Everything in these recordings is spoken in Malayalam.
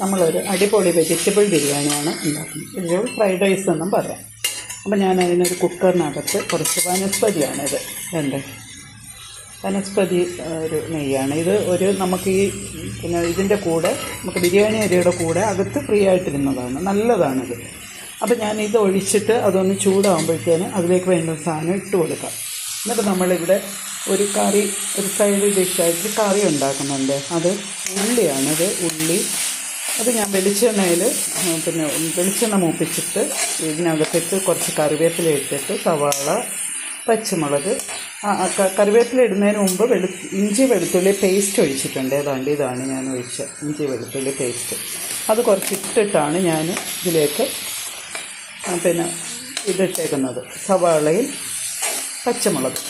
നമ്മളൊരു അടിപൊളി വെജിറ്റബിൾ ബിരിയാണിയാണ് ഉണ്ടാക്കുന്നത്. വെജിറ്റബിൾ ഫ്രൈഡ് റൈസ് എന്നും പറയാം. അപ്പോൾ ഞാൻ അതിനൊരു കുക്കറിനകത്ത് കുറച്ച് വനസ്പതിയാണിത് രണ്ട് വനസ്പതി ഒരു നെയ്യാണ്. ഇത് ഒരു നമുക്ക് ഈ പിന്നെ ഇതിന്റെ കൂടെ നമുക്ക് ബിരിയാണി അരിയുടെ കൂടെ അകത്ത് ഫ്രീ ആയിട്ടിരുന്നതാണ്. നല്ലതാണിത്. അപ്പോൾ ഞാൻ ഇത് ഒഴിച്ചിട്ട് അതൊന്ന് ചൂടാകുമ്പോഴത്തേന് അതിലേക്ക് വേണ്ട സാധനം ഇട്ട് കൊടുക്കാം. എന്നിട്ട് നമ്മളിവിടെ ഒരു കറി ഒരു സൈഡ് ഡിഷായിട്ട് കറി ഉണ്ടാക്കുന്നുണ്ട്. അത് ഉള്ളിയാണിത് ഉള്ളി അത് ഞാൻ വെളിച്ചെണ്ണയിൽ പിന്നെ വെളിച്ചെണ്ണ മൂപ്പിച്ചിട്ട് ഇതിനകത്തേക്ക് കുറച്ച് കറിവേപ്പില ഇട്ടിട്ട് സവാള പച്ചമുളക് കറിവേപ്പില ഇടുന്നതിന് മുമ്പ് വെളു ഇഞ്ചി വെളുത്തുള്ളി പേസ്റ്റ് ഒഴിച്ചിട്ടുണ്ട്. ഏതാണ്ട് ഇതാണ് ഞാൻ ഒഴിച്ച ഇഞ്ചി വെളുത്തുള്ളി പേസ്റ്റ്. അത് കുറച്ച് ഇട്ടിട്ടാണ് ഞാൻ ഇതിലേക്ക് പിന്നെ ഇതിട്ടേക്കുന്നത്. സവാളയിൽ പച്ചമുളക്.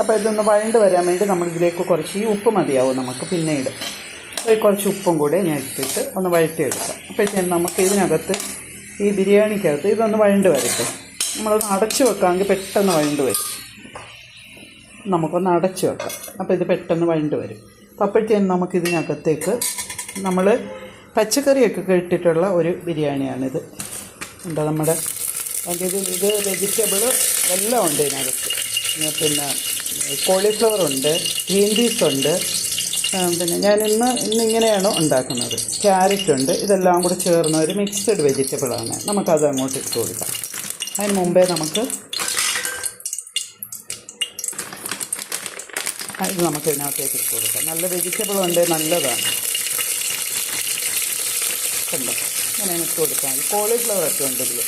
അപ്പോൾ ഇതൊന്ന് വഴണ്ട് വരാൻ വേണ്ടി നമ്മളിതിലേക്ക് കുറച്ച് ഈ ഉപ്പ് മതിയാവും നമുക്ക് പിന്നീട്. ഒരു കുറച്ച് ഉപ്പും കൂടെ ഞാൻ ഇട്ടിട്ട് ഒന്ന് വഴറ്റിയെടുക്കാം. ഞാൻ നമുക്ക് ഇതിനകത്ത് ഈ ബിരിയാണിക്കകത്ത് ഇതൊന്ന് വഴണ്ട് വരട്ടെ. നമ്മളൊന്ന് അടച്ചു വെക്കാമെങ്കിൽ പെട്ടെന്ന് വഴണ്ട് വരും. നമുക്കൊന്ന് അടച്ചു വെക്കാം. അപ്പോൾ ഇത് പെട്ടെന്ന് വഴണ്ട് വരും. അപ്പോൾ അപ്പോഴത്തേന് നമുക്ക് ഇതിനകത്തേക്ക് നമ്മൾ പച്ചക്കറിയൊക്കെ ഇട്ടിട്ടുള്ള ഒരു ബിരിയാണിയാണിത്. എന്താ നമ്മുടെ അതിന്റെ ഇത് ഇത് വെജിറ്റബിൾ എല്ലാം ഉണ്ട് ഇതിനകത്ത്. പിന്നെ കോളിഫ്ലവർ ഉണ്ട് ഗ്രീൻ പീസ് ഉണ്ട് പിന്നെ ഞാൻ ഇന്ന് ഇങ്ങനെയാണ് ഉണ്ടാക്കുന്നത്. ക്യാരറ്റ് ഉണ്ട്. ഇതെല്ലാം കൂടെ ചേർന്ന ഒരു മിക്സഡ് വെജിറ്റബിളാണ് നമുക്കത് അങ്ങോട്ട് ഇട്ട് കൊടുക്കാം. അതിന് മുമ്പേ നമുക്ക് അത് നമുക്ക് ഇതിനകത്തേക്ക് ഇട്ട് കൊടുക്കാം. നല്ല വെജിറ്റബിൾ ഉണ്ട്. നല്ലതാണ്. കണ്ടോ? ഇങ്ങനെ ഇട്ട് കൊടുക്കാം. കോളിഫ്ലവർ ഒക്കെ ഉണ്ട് ഇതിൽ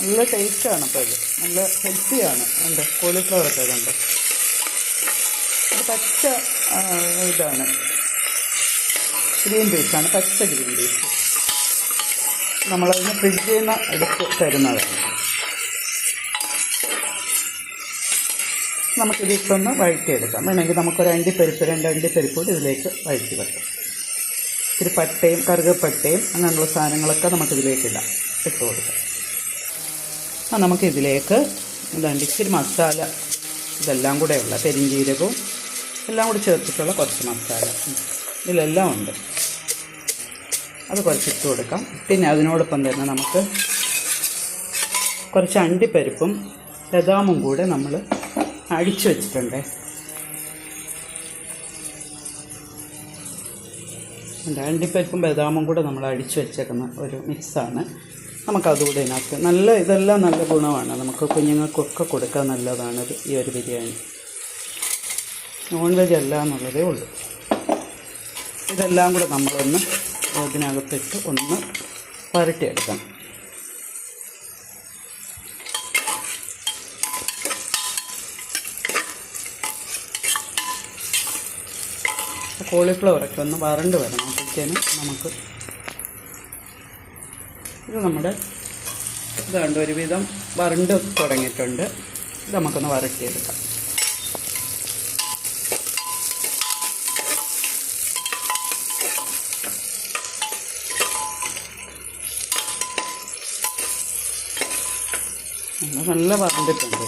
നല്ല ടേസ്റ്റാണ് അപ്പോൾ ഇത്. നല്ല ഹെൽത്തിയാണ് ഉണ്ട് കോളിഫ്ലവർ ഒക്കെ കണ്ടോ? ഇത് പച്ച ഇതാണ്. ഗ്രീൻ പീസാണ് പച്ച ഗ്രീൻ പീസ് നമ്മളതിന് ഫ്രിഡ്ജിൽ നിന്ന് എടുത്ത് തരുന്നതാണ് നമുക്കിതിട്ടൊന്ന് വഴറ്റിയെടുക്കാം. വേണമെങ്കിൽ നമുക്കൊരു അണ്ടിപ്പരിപ്പ് രണ്ട് അണ്ടിപ്പരിപ്പ് കൂടി ഇതിലേക്ക് വഴറ്റി വെക്കാം. ഇത്തിരി പട്ടയും കറുകപ്പട്ടയും അങ്ങനെയുള്ള സാധനങ്ങളൊക്കെ നമുക്കിതിലേക്ക് ഇടാം. ഇട്ട് കൊടുക്കാം. ആ നമുക്കിതിലേക്ക് ഇതാണ്ട് ഇച്ചിരി മസാല ഇതെല്ലാം കൂടെ ഉള്ള പെരിഞ്ജീരകവും എല്ലാം കൂടി ചേർത്തിട്ടുള്ള കുറച്ച് മസാല. ഇതിലെല്ലാം ഉണ്ട്. അത് കുറച്ച് ഇട്ട് കൊടുക്കാം. പിന്നെ അതിനോടൊപ്പം തന്നെ നമുക്ക് കുറച്ച് അണ്ടിപ്പരിപ്പും ബദാമും കൂടെ നമ്മൾ അടിച്ചു വെച്ചിട്ടുണ്ട്. അണ്ടിപ്പരിപ്പും ബദാമും കൂടെ നമ്മൾ അടിച്ചു വെച്ചേക്കുന്ന ഒരു മിക്സാണ്. നമുക്കതുകൂടെ ഇതിനകത്ത് നല്ല ഇതെല്ലാം നല്ല ഗുണമാണ്. നമുക്ക് കുഞ്ഞുങ്ങൾക്കൊക്കെ കൊടുക്കാൻ നല്ലതാണ് ഈ ഒരു ബിരിയാണി. നോൺ വെജ് അല്ല എന്നുള്ളതേ ഉള്ളൂ. ഇതെല്ലാം കൂടെ നമ്മളൊന്ന് അതിനകത്തിട്ട് ഒന്ന് വരട്ടിയെടുക്കണം കോളിഫ്ലവറൊക്കെ ഒന്ന് വരണ്ട് വരണം. അപ്പോഴത്തേനും നമുക്ക് ഇത് നമ്മുടെ ഇതാണ്ട് ഒരുവിധം വരണ്ട് തുടങ്ങിയിട്ടുണ്ട്. ഇത് നമുക്കൊന്ന് വരട്ടിയെടുക്കാം. നല്ല വരണ്ടിട്ടുണ്ട്.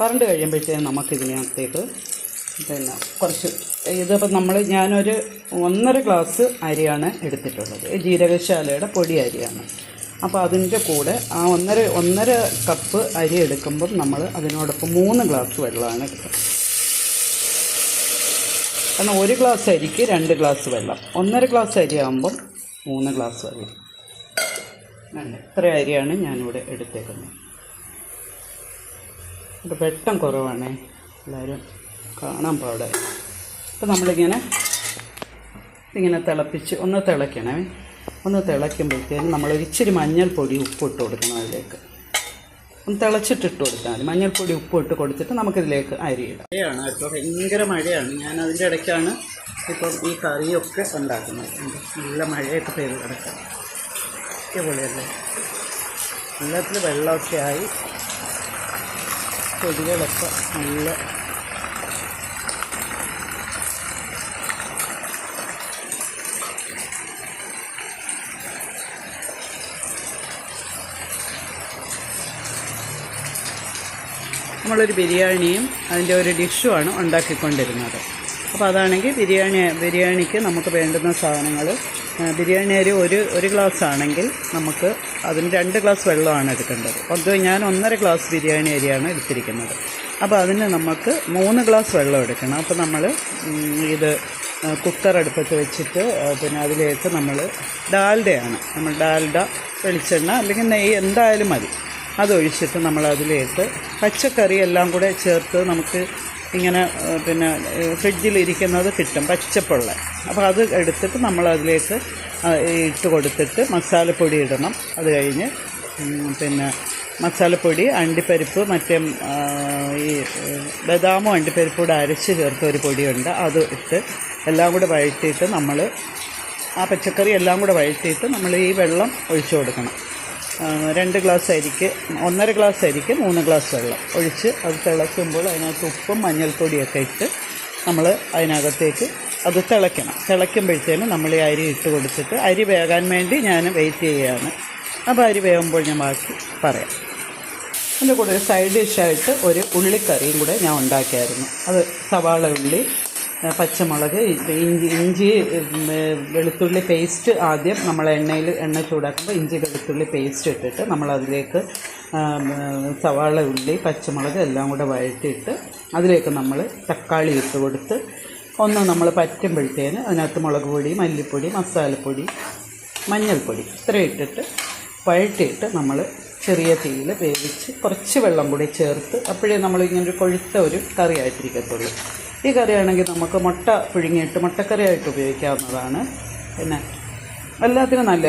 വരണ്ട് കഴിയുമ്പോഴത്തേനും നമുക്കിതിനകത്തേക്ക് പിന്നെ കുറച്ച് ഇതിപ്പോൾ നമ്മൾ ഞാനൊരു ഒന്നര ഗ്ലാസ് അരിയാണ് എടുത്തിട്ടുള്ളത്. ജീരകശാലയുടെ പൊടി അരിയാണ്. അപ്പോൾ അതിന്റെ കൂടെ ആ ഒന്നര ഒന്നര കപ്പ് അരി എടുക്കുമ്പം നമ്മൾ അതിനോടൊപ്പം മൂന്ന് ഗ്ലാസ് വെള്ളമാണ് എടുക്കുന്നത് കാരണം ഒരു ഗ്ലാസ് അരിക്ക് രണ്ട് ഗ്ലാസ് വെള്ളം. ഒന്നര ഗ്ലാസ് അരി ആകുമ്പം മൂന്ന് ഗ്ലാസ് വെള്ളം. ഇത്ര അരിയാണ് ഞാനിവിടെ എടുത്തേക്കുന്നത്. ഇത് വെട്ടം കുറവാണേ. എല്ലാവരും കാണാൻ പാടെ. അപ്പോൾ നമ്മളിങ്ങനെ ഇങ്ങനെ തിളപ്പിച്ച് ഒന്ന് തിളയ്ക്കണേ. ഒന്ന് തിളയ്ക്കുമ്പോഴത്തേനും നമ്മൾ ഇച്ചിരി മഞ്ഞൾപ്പൊടി ഉപ്പിട്ട് കൊടുക്കണം അതിലേക്ക്. ഒന്ന് തിളച്ചിട്ടിട്ട് കൊടുത്താൽ മതി. മഞ്ഞൾപ്പൊടി ഉപ്പിട്ട് കൊടുത്തിട്ട് നമുക്കിതിലേക്ക് അരി ഇടാം മഴയാണ് ഇപ്പോൾ ഭയങ്കര മഴയാണ്. ഞാൻ അതിന്റെ ഇടയ്ക്കാണ് ഇപ്പം ഈ കറിയൊക്കെ ഉണ്ടാക്കുന്നത്. ഉണ്ട്. നല്ല മഴയൊക്കെ പെയ്ത് കിടക്കാം. അടിപൊളിയല്ലേ? വെള്ളത്തിൽ വെള്ളമൊക്കെ ആയി. ചെടികളൊക്കെ നല്ല നമ്മളൊരു ബിരിയാണിയും അതിന്റെ ഒരു ഡിഷുമാണ് ഉണ്ടാക്കിക്കൊണ്ടിരുന്നത്. അപ്പോൾ അതാണെങ്കിൽ ബിരിയാണി ബിരിയാണിക്ക് നമുക്ക് വേണ്ടുന്ന സാധനങ്ങൾ ബിരിയാണി അരി ഒരു ഒരു ഗ്ലാസ് ആണെങ്കിൽ നമുക്ക് അതിന് രണ്ട് ഗ്ലാസ് വെള്ളമാണ് എടുക്കേണ്ടത്. അത് ഞാൻ ഒന്നര ഗ്ലാസ് ബിരിയാണി അരിയാണ് എടുത്തിരിക്കുന്നത്. അപ്പോൾ അതിന് നമുക്ക് മൂന്ന് ഗ്ലാസ് വെള്ളം എടുക്കണം. അപ്പോൾ നമ്മൾ ഇത് കുക്കർ അടുപ്പത്ത് വെച്ചിട്ട് പിന്നെ അതിലേക്ക് നമ്മൾ ഡാൽഡയാണ്. നമ്മൾ ഡാൽഡ വെളിച്ചെണ്ണ അല്ലെങ്കിൽ നെയ്യ് എന്തായാലും മതി. അതൊഴിച്ചിട്ട് നമ്മൾ അതിലേക്ക് പച്ചക്കറി എല്ലാം കൂടെ ചേർത്ത് നമുക്ക് ഇങ്ങനെ പിന്നെ ഫ്രിഡ്ജിൽ ഇരിക്കുന്നത് കിട്ടും പച്ചപ്പുള്ള. അപ്പോൾ അത് എടുത്തിട്ട് നമ്മൾ അതിലേക്ക് ഇട്ട് കൊടുത്തിട്ട് മസാലപ്പൊടി ഇടണം. അത് കഴിഞ്ഞ് പിന്നെ മസാലപ്പൊടി അണ്ടിപ്പരിപ്പ് മറ്റേ ഈ ബദാമോ അണ്ടിപ്പരിപ്പും കൂടെ അരച്ച് ചേർത്ത ഒരു പൊടിയുണ്ട്. അത് ഇട്ട് എല്ലാം കൂടെ വഴറ്റിയിട്ട് നമ്മൾ ആ പച്ചക്കറി എല്ലാം കൂടെ വഴറ്റിയിട്ട് നമ്മൾ ഈ വെള്ളം ഒഴിച്ചു കൊടുക്കണം. രണ്ട് ഗ്ലാസ് അരിക്ക് ഒന്നര ഗ്ലാസ് അരിക്ക് മൂന്ന് ഗ്ലാസ് വെള്ളം. ഒഴിച്ച് അത് തിളയ്ക്കുമ്പോൾ അതിനകത്ത് ഉപ്പും മഞ്ഞൾപ്പൊടിയൊക്കെ ഇട്ട് നമ്മൾ അതിനകത്തേക്ക് അത് തിളയ്ക്കണം. തിളയ്ക്കുമ്പോഴത്തേനും നമ്മൾ ഈ അരി ഇട്ട് കൊടുത്തിട്ട് അരി വേകാൻ വേണ്ടി ഞാൻ വെയിറ്റ് ചെയ്യുകയാണ്. അപ്പോൾ അരി വേകുമ്പോൾ ഞാൻ ബാക്കി പറയാം. അതിന്റെ കൂടെ ഒരു സൈഡ് ഡിഷായിട്ട് ഒരു ഉള്ളിക്കറിയും കൂടെ ഞാൻ ഉണ്ടാക്കിയായിരുന്നു. അത് സവാള ഉള്ളി പച്ചമുളക് ഇഞ്ചി ഇഞ്ചി വെളുത്തുള്ളി പേസ്റ്റ് ആദ്യം നമ്മൾ എണ്ണയിൽ എണ്ണ ചൂടാക്കുമ്പോൾ ഇഞ്ചി വെളുത്തുള്ളി പേസ്റ്റ് ഇട്ടിട്ട് നമ്മൾ അതിലേക്ക് സവാള ഉള്ളി പച്ചമുളക് എല്ലാം കൂടെ വഴറ്റിയിട്ട് അതിലേക്ക് നമ്മൾ തക്കാളി ഇട്ട് കൊടുത്ത് ഒന്ന് നമ്മൾ പറ്റുമ്പോഴത്തേന് അതിനകത്ത് മുളക് പൊടി മല്ലിപ്പൊടി മസാലപ്പൊടി മഞ്ഞൾപ്പൊടി ഇത്രയും ഇട്ടിട്ട് വഴറ്റിയിട്ട് നമ്മൾ ചെറിയ തീയിൽ വേവിച്ച് കുറച്ച് വെള്ളം കൂടി ചേർത്ത് അപ്പോഴേ നമ്മൾ ഇങ്ങനെ ഒരു കൊഴുത്ത ഒരു ഈ കറിയാണെങ്കിൽ നമുക്ക് മുട്ട പുഴുങ്ങിയിട്ട് മുട്ടക്കറിയായിട്ട് ഉപയോഗിക്കാവുന്നതാണ്. പിന്നെ എല്ലാത്തിനും നല്ല